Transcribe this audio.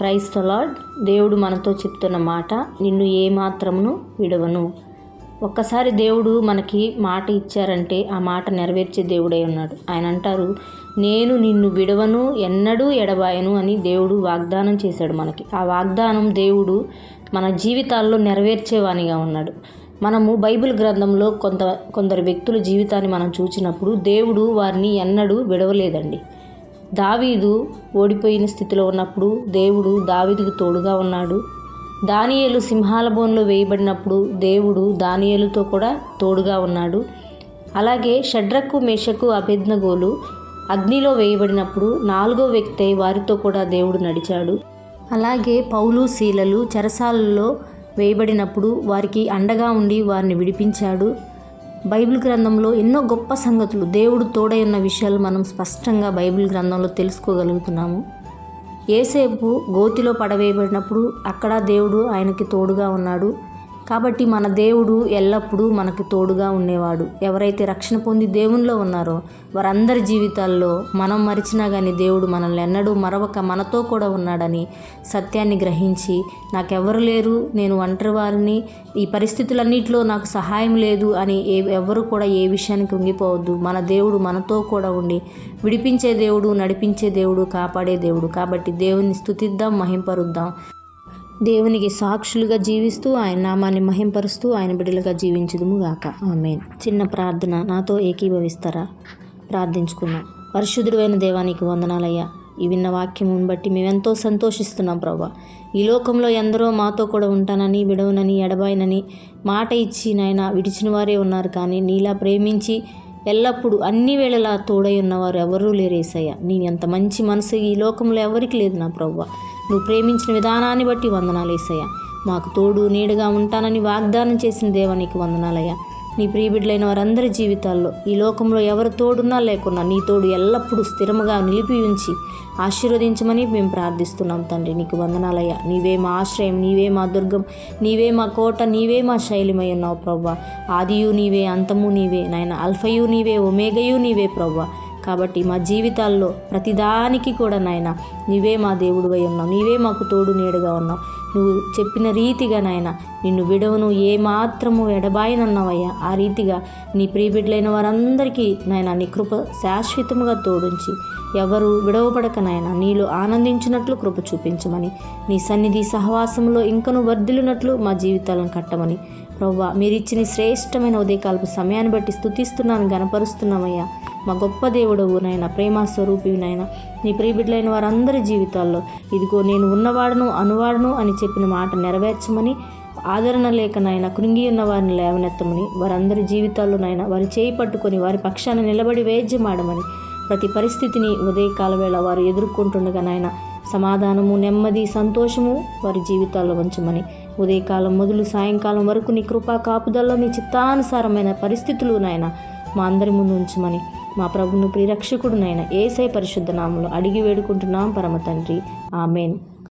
Price lord. దేవుడు మనతో చెప్తున్న మాట నిన్ను ఏమాత్రమును విడవను. ఒక్కసారి దేవుడు మనకి మాట ఇచ్చారంటే ఆ మాట నెరవేర్చే దేవుడే ఉన్నాడు. ఆయన అంటారు నేను నిన్ను విడవను ఎన్నడూ ఎడబాయను అని దేవుడు వాగ్దానం చేశాడు మనకి. ఆ వాగ్దానం దేవుడు మన జీవితాల్లో నెరవేర్చేవానిగా ఉన్నాడు. మనము బైబిల్ గ్రంథంలో కొంత కొందరు వ్యక్తుల జీవితాన్ని మనం చూచినప్పుడు దేవుడు వారిని ఎన్నడూ విడవలేదండి. దావీదు ఓడిపోయిన స్థితిలో ఉన్నప్పుడు దేవుడు దావీదుకు తోడుగా ఉన్నాడు. దానియేలు సింహాల బోన్లో వేయబడినప్పుడు దేవుడు దానియేలుతో కూడా తోడుగా ఉన్నాడు. అలాగే షడ్రకు మేషకు అభిజ్ఞగోలు అగ్నిలో వేయబడినప్పుడు నాలుగో వ్యక్తి వారితో కూడా దేవుడు నడిచాడు. అలాగే పౌలు శీలలు చెరసాలలో వేయబడినప్పుడు వారికి అండగా ఉండి వారిని విడిపించాడు. బైబిల్ గ్రంథంలో ఎన్నో గొప్ప సంగతులు దేవుడు తోడై ఉన్న విషయాలు మనం స్పష్టంగా బైబిల్ గ్రంథంలో తెలుసుకోగలుగుతున్నాము. ఏసేపు గోతిలో పడవేయబడినప్పుడు అక్కడ దేవుడు ఆయనకి తోడుగా ఉన్నాడు. కాబట్టి మన దేవుడు ఎల్లప్పుడూ మనకు తోడుగా ఉండేవాడు. ఎవరైతే రక్షణ పొంది దేవునిలో ఉన్నారో వారందరి జీవితాల్లో మనం మరిచినా కానీ దేవుడు మనల్ని ఎన్నడూ మరవక మనతో కూడా ఉన్నాడని సత్యాన్ని గ్రహించి నాకెవరు లేరు నేను ఒంటరి వారిని ఈ పరిస్థితులన్నింటిలో నాకు సహాయం లేదు అని ఏ ఎవరు కూడా ఏ విషయానికి ఉంగిపోవద్దు మన దేవుడు మనతో కూడా ఉండి విడిపించే దేవుడు నడిపించే దేవుడు కాపాడే దేవుడు. కాబట్టి దేవుని స్థుతిద్దాం మహింపరుద్దాం. దేవునికి సాక్షులుగా జీవిస్తూ ఆయన నామాన్ని మహింపరుస్తూ ఆయన బిడ్డలుగా జీవించుదుము గాక ఆమె చిన్న ప్రార్థన నాతో ఏకీభవిస్తారా? ప్రార్థించుకున్నాం. పరిశుద్ధుడైన దేవానికి వందనాలయ్యా. ఈ విన్న వాక్యమును బట్టి మేమెంతో సంతోషిస్తున్నాం ప్రభా ఈ లోకంలో ఎందరో మాతో కూడా ఉంటానని విడవనని ఎడబాయినని మాట ఇచ్చి నాయన విడిచిన వారే ఉన్నారు కానీ నీలా ప్రేమించి ఎల్లప్పుడూ అన్ని వేళలా తోడై ఉన్నవారు ఎవరూ లేరేసయ్యా. నీ ఎంత మంచి మనసు ఈ లోకంలో ఎవరికి లేదు నా ప్రవ్వ. నువ్వు ప్రేమించిన విధానాన్ని బట్టి వందనాలు మాకు తోడు నీడగా ఉంటానని వాగ్దానం చేసిన దేవానికి వందనాలయ్యా. నీ ప్రియబిడ్డలైన వారందరి జీవితాల్లో ఈ లోకంలో ఎవరు తోడున్నా లేకున్నా నీ తోడు ఎల్లప్పుడూ స్థిరముగా నిలిపి ఉంచి ఆశీర్వదించమని మేము ప్రార్థిస్తున్నాం తండ్రి. నీకు వందనాలయ్యా. నీవే మా ఆశ్రయం నీవే మా దుర్గం నీవే మా కోట నీవే మా శైలిమై ఉన్నావు ప్రవ్వ. ఆదియు నీవే అంతము నీవే నాయన అల్ఫయు నీవే ఒమేగయు నీవే ప్రవ్వా. కాబట్టి మా జీవితాల్లో ప్రతిదానికి కూడా నాయన నీవే మా దేవుడువై ఉన్నావు. నీవే మాకు తోడు నీడగా ఉన్నావు. నువ్వు చెప్పిన రీతిగా నాయన నిన్ను విడవను ఏ మాత్రము ఎడబాయనన్నావయ్యా. ఆ రీతిగా నీ ప్రియబిడ్డలైన వారందరికీ నాయన నీ కృప శాశ్వతముగా తోడుంచి ఎవరు విడవపడక నాయన నీలో ఆనందించినట్లు కృప చూపించమని నీ సన్నిధి సహవాసంలో ఇంకను వర్ధిలినట్లు మా జీవితాలను కట్టమని. ప్రవ్వా మీరిచ్చిన శ్రేష్టమైన ఉదయకాలపు సమయాన్ని బట్టి స్థుతిస్తున్నాను గనపరుస్తున్నామయ్యా మా గొప్ప దేవుడవు నాయన ప్రేమ నాయన నీ ప్రియబిడ్డలైన వారందరి జీవితాల్లో ఇదిగో నేను ఉన్నవాడును అనువాడును అని చెప్పిన మాట నెరవేర్చమని ఆదరణ లేకనైనా నాయన కృంగి ఉన్న వారిని లేవనెత్తమని వారందరి జీవితాల్లో నాయన వారి చేయి పట్టుకొని వారి పక్షాన నిలబడి వేద్యమాడమని ప్రతి పరిస్థితిని ఉదయకాల వేళ వారు ఎదుర్కొంటుండగా నాయన సమాధానము నెమ్మది సంతోషము వారి జీవితాల్లో ఉంచమని ఉదయకాలం మొదలు సాయంకాలం వరకు నీ కృపా కాపుదల్లో నీ చిత్తానుసారమైన పరిస్థితులు నాయన మా అందరి ముందు ఉంచమని మా ప్రభును ప్రిరక్షకుడునైన ఏసై పరిశుద్ధ నామంలో అడిగి వేడుకుంటున్నాం పరమ తండ్రి. ఆమెన్.